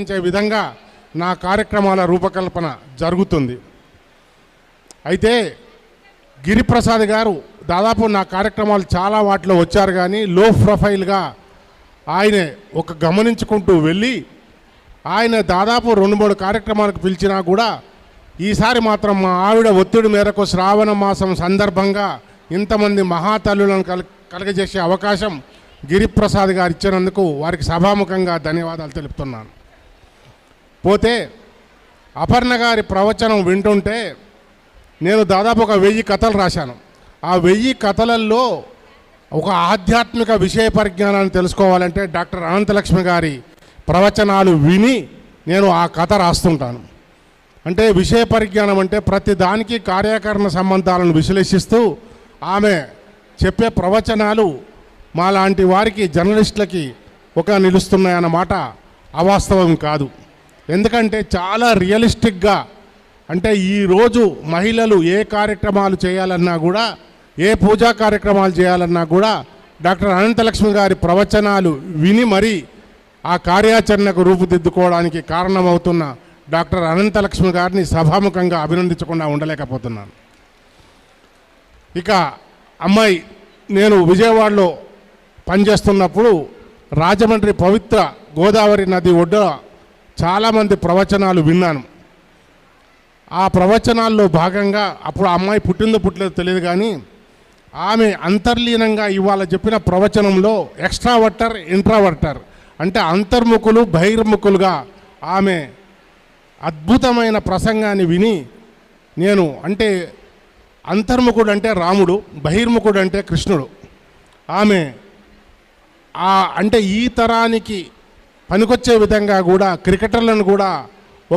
సంపాదించే విధంగా నా కార్యక్రమాల రూపకల్పన జరుగుతుంది. అయితే గిరిప్రసాద్ గారు దాదాపు నా కార్యక్రమాలు చాలా వాటిలో వచ్చారు కానీ లో ప్రొఫైల్గా ఆయన ఒక గమనించుకుంటూ వెళ్ళి ఆయన దాదాపు రెండు మూడు కార్యక్రమాలకు పిలిచినా కూడా ఈసారి మాత్రం మా ఆవిడ ఒత్తిడి మేరకు శ్రావణ మాసం సందర్భంగా ఇంతమంది మహాతల్లులను కల కలగజేసే అవకాశం గిరిప్రసాద్ గారు ఇచ్చినందుకు వారికి సభాముఖంగా ధన్యవాదాలు తెలుపుతున్నాను. పోతే అపర్ణ గారి ప్రవచనం వింటుంటే నేను దాదాపు ఒక వెయ్యి కథలు రాశాను. ఆ వెయ్యి కథలల్లో ఒక ఆధ్యాత్మిక విషయ పరిజ్ఞానాన్ని తెలుసుకోవాలంటే డాక్టర్ అనంతలక్ష్మి గారి ప్రవచనాలు విని నేను ఆ కథ రాస్తుంటాను. అంటే విషయ పరిజ్ఞానం అంటే ప్రతి దానికి కార్యకరణ సంబంధాలను విశ్లేషిస్తూ ఆమె చెప్పే ప్రవచనాలు మాలాంటి వారికి జర్నలిస్టులకి ఒక నిలుస్తున్నాయన్నమాట అవాస్తవం కాదు. ఎందుకంటే చాలా రియలిస్టిక్గా అంటే ఈరోజు మహిళలు ఏ కార్యక్రమాలు చేయాలన్నా కూడా ఏ పూజా కార్యక్రమాలు చేయాలన్నా కూడా డాక్టర్ అనంతలక్ష్మి గారి ప్రవచనాలు విని మరీ ఆ కార్యాచరణకు రూపుదిద్దుకోవడానికి కారణమవుతున్న డాక్టర్ అనంతలక్ష్మి గారిని సభాముఖంగా అభినందించకుండా ఉండలేకపోతున్నాను. ఇక అమ్మాయి నేను విజయవాడలో పనిచేస్తున్నప్పుడు రాజమండ్రి పవిత్ర గోదావరి నది ఒడ్డున చాలామంది ప్రవచనాలు విన్నాను. ఆ ప్రవచనాల్లో భాగంగా అప్పుడు అమ్మాయి పుట్టిందో పుట్టలేదో తెలియదు కానీ ఆమె అంతర్లీనంగా ఇవాళ చెప్పిన ప్రవచనంలో ఎక్స్ట్రావర్టర్ ఇంట్రావర్టర్ అంటే అంతర్ముఖులు బహిర్ముఖులుగా ఆమె అద్భుతమైన ప్రసంగాన్ని విని నేను అంటే అంతర్ముఖుడు అంటే రాముడు బహిర్ముఖుడు అంటే కృష్ణుడు. ఆమె అంటే ఈ తరానికి పనికొచ్చే విధంగా కూడా క్రికెటర్లను కూడా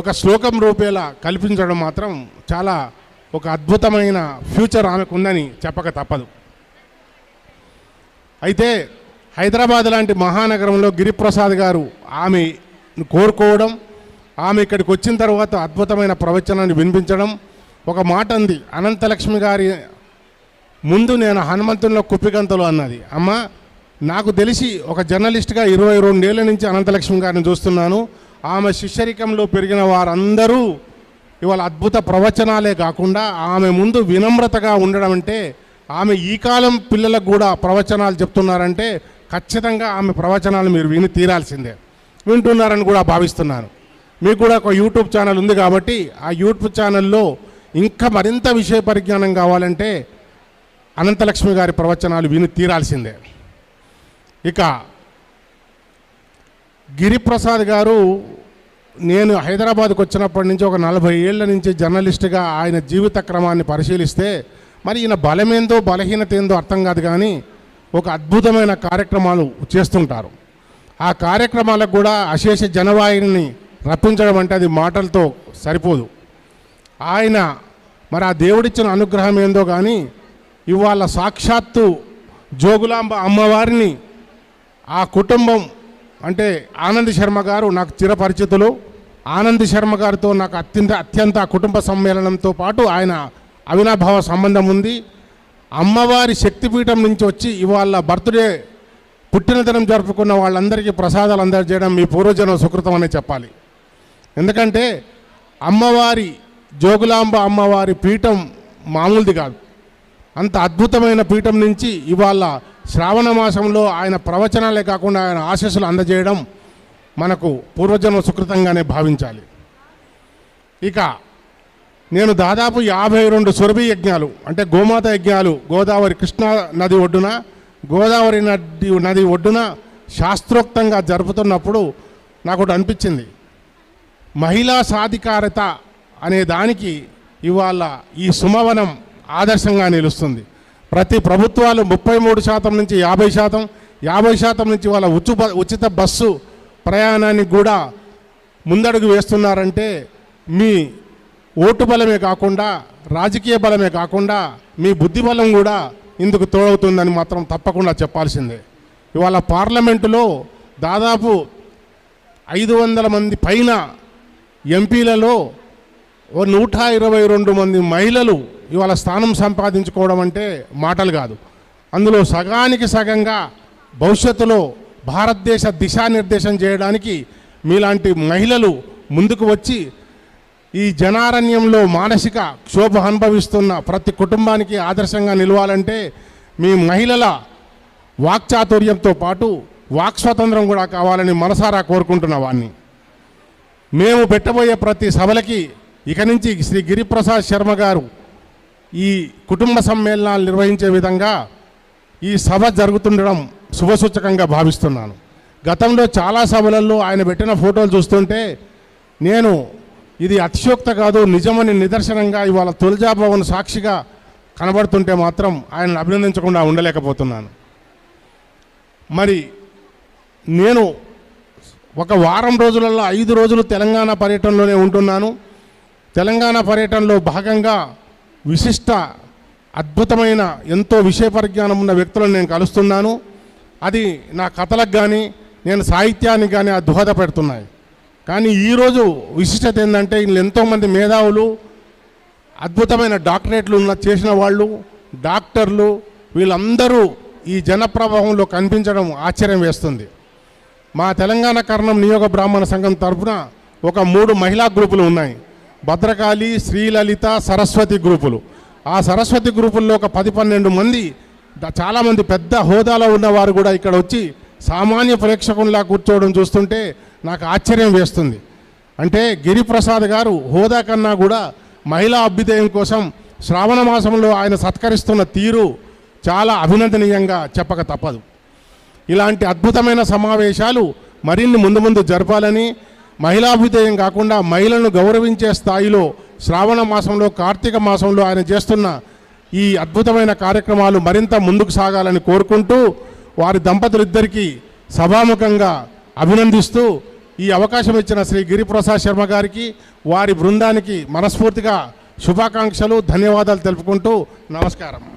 ఒక శ్లోకం రూపేలా కల్పించడం మాత్రం చాలా ఒక అద్భుతమైన ఫ్యూచర్ ఆమెకు ఉందని చెప్పక తప్పదు. అయితే హైదరాబాద్ లాంటి మహానగరంలో గిరిప్రసాద్ గారు ఆమె కోరుకోవడం ఆమె ఇక్కడికి వచ్చిన తర్వాత అద్భుతమైన ప్రవచనాన్ని వినిపించడం ఒక మాట అంది. అనంతలక్ష్మి గారి ముందు నేను హనుమంతుల్లో కుప్పిగంతలు అన్నది. అమ్మ నాకు తెలిసి ఒక జర్నలిస్ట్గా ఇరవై రెండేళ్ళ నుంచి అనంతలక్ష్మి గారిని చూస్తున్నాను. ఆమె శిష్యరికంలో పెరిగిన వారందరూ ఇవాళ అద్భుత ప్రవచనాలే కాకుండా ఆమె ముందు వినమ్రతగా ఉండడం అంటే ఆమె ఈ కాలం పిల్లలకు కూడా ప్రవచనాలు చెప్తున్నారంటే ఖచ్చితంగా ఆమె ప్రవచనాలు మీరు విని తీరాల్సిందే. వింటున్నారని కూడా భావిస్తున్నాను. మీకు కూడా ఒక యూట్యూబ్ ఛానల్ ఉంది కాబట్టి ఆ యూట్యూబ్ ఛానల్లో ఇంకా మరింత విషయ పరిజ్ఞానం కావాలంటే అనంతలక్ష్మి గారి ప్రవచనాలు విని తీరాల్సిందే. ఇక గిరిప్రసాద్ గారు నేను హైదరాబాద్కు వచ్చినప్పటి నుంచి ఒక నలభై ఏళ్ళ నుంచి జర్నలిస్ట్గా ఆయన జీవిత క్రమాన్ని పరిశీలిస్తే మరి ఈయన బలమేందో బలహీనత ఏందో అర్థం కాదు కానీ ఒక అద్భుతమైన కార్యక్రమాలు చేస్తుంటారు. ఆ కార్యక్రమాలకు కూడా అశేష జనవాహిని రప్పించడం అంటే అది మాటలతో సరిపోదు. ఆయన మరి ఆ దేవుడిచ్చిన అనుగ్రహం ఏందో కానీ ఇవాళ సాక్షాత్తు జోగులాంబ అమ్మవారిని ఆ కుటుంబం అంటే ఆనంద్ శర్మ గారు నాకు చిరపరిచితులు. ఆనంద్ శర్మ గారితో నాకు అత్యంత అత్యంత కుటుంబ సమ్మేళనంతో పాటు ఆయన అవినాభావ సంబంధం ఉంది. అమ్మవారి శక్తిపీఠం నుంచి వచ్చి ఇవాళ బర్త్డే పుట్టినదినం జరుపుకున్న వాళ్ళందరికీ ప్రసాదాలు అందజేయడం మీ పూర్వజన్మ సుకృతం అనే చెప్పాలి. ఎందుకంటే అమ్మవారి జోగులాంబ అమ్మవారి పీఠం మామూలుది కాదు. అంత అద్భుతమైన పీఠం నుంచి ఇవాళ శ్రావణ మాసంలో ఆయన ప్రవచనాలే కాకుండా ఆయన ఆశీస్సులు అందజేయడం మనకు పూర్వజన్మ సుకృతంగానే భావించాలి. ఇక నేను దాదాపు యాభై రెండు సురభి యజ్ఞాలు అంటే గోమాత యజ్ఞాలు గోదావరి కృష్ణా నది ఒడ్డున గోదావరి నది నది ఒడ్డున శాస్త్రోక్తంగా జరుపుతున్నప్పుడు నాకు ఒకటి అనిపించింది. మహిళా సాధికారత అనే దానికి ఇవాళ ఈ సుమవనం ఆదర్శంగా నిలుస్తుంది. ప్రతి ప్రభుత్వాలు ముప్పై మూడు శాతం నుంచి యాభై శాతం యాభై శాతం నుంచి వాళ్ళ ఉచు ఉచిత బస్సు ప్రయాణానికి కూడా ముందడుగు వేస్తున్నారంటే మీ ఓటు బలమే కాకుండా రాజకీయ బలమే కాకుండా మీ బుద్ధి బలం కూడా ఇందుకు తోడవుతుందని మాత్రం తప్పకుండా చెప్పాల్సిందే. ఇవాళ పార్లమెంటులో దాదాపు ఐదు వందల మంది పైన ఎంపీలలో ఓ నూట ఇరవై రెండు మంది మహిళలు ఇవాళ స్థానం సంపాదించుకోవడం అంటే మాటలు కాదు. అందులో సగానికి సగంగా భవిష్యత్తులో భారతదేశ దిశానిర్దేశం చేయడానికి మీలాంటి మహిళలు ముందుకు వచ్చి ఈ జనారణ్యంలో మానసిక క్షోభ అనుభవిస్తున్న ప్రతి కుటుంబానికి ఆదర్శంగా నిలవాలంటే మీ మహిళల వాక్చాతుర్యంతో పాటు వాక్ స్వాతంత్రం కూడా కావాలని మనసారా కోరుకుంటున్న వాడిని మేము పెట్టబోయే ప్రతి సభలకి ఇక నుంచి శ్రీ గిరిప్రసాద్ శర్మ గారు ఈ కుటుంబ సమ్మేళనాలు నిర్వహించే విధంగా ఈ సభ జరుగుతుండడం శుభసూచకంగా భావిస్తున్నాను. గతంలో చాలా సభలలో ఆయన పెట్టిన ఫోటోలు చూస్తుంటే నేను ఇది అతిశోక్త కాదు నిజమని నిదర్శనంగా ఇవాళ తులజా సాక్షిగా కనబడుతుంటే మాత్రం ఆయనను అభినందించకుండా ఉండలేకపోతున్నాను. మరి నేను ఒక వారం రోజులలో ఐదు రోజులు తెలంగాణ పర్యటనలోనే ఉంటున్నాను. తెలంగాణ పర్యటనలో భాగంగా విశిష్ట అద్భుతమైన ఎంతో విషయ పరిజ్ఞానం ఉన్న వ్యక్తులను నేను కలుస్తున్నాను. అది నా కథలకు కానీ నేను సాహిత్యానికి కానీ ఆ దోహదపెడుతున్నాయి కానీ ఈరోజు విశిష్టత ఏంటంటే వీళ్ళు ఎంతోమంది మేధావులు అద్భుతమైన డాక్టరేట్లు ఉన్న చేసిన వాళ్ళు డాక్టర్లు వీళ్ళందరూ ఈ జనప్రవాహంలో కనిపించడం ఆశ్చర్యం వేస్తుంది. మా తెలంగాణ కర్ణం నియోగ బ్రాహ్మణ సంఘం తరఫున ఒక మూడు మహిళా గ్రూపులు ఉన్నాయి. భద్రకాళి శ్రీలలిత సరస్వతి గ్రూపులు. ఆ సరస్వతి గ్రూపుల్లో ఒక పది పన్నెండు మంది చాలామంది పెద్ద హోదాలో ఉన్నవారు కూడా ఇక్కడ వచ్చి సామాన్య ప్రేక్షకుల్లా కూర్చోవడం చూస్తుంటే నాకు ఆశ్చర్యం వేస్తుంది. అంటే గిరిప్రసాద్ గారు హోదా కన్నా కూడా మహిళా అభ్యుదయం కోసం శ్రావణ మాసంలో ఆయన సత్కరిస్తున్న తీరు చాలా అభినందనీయంగా చెప్పక తప్పదు. ఇలాంటి అద్భుతమైన సమావేశాలు మరిన్ని ముందు ముందు జరపాలని మహిళాభ్యుదయం కాకుండా మహిళలను గౌరవించే స్థాయిలో శ్రావణ మాసంలో కార్తీక మాసంలో ఆయన చేస్తున్న ఈ అద్భుతమైన కార్యక్రమాలు మరింత ముందుకు సాగాలని కోరుకుంటూ వారి దంపతులిద్దరికీ సభాముఖంగా అభినందిస్తూ ఈ అవకాశం ఇచ్చిన శ్రీ గిరిప్రసాద్ శర్మ గారికి వారి బృందానికి మనస్ఫూర్తిగా శుభాకాంక్షలు ధన్యవాదాలు తెలుపుకుంటూ నమస్కారం.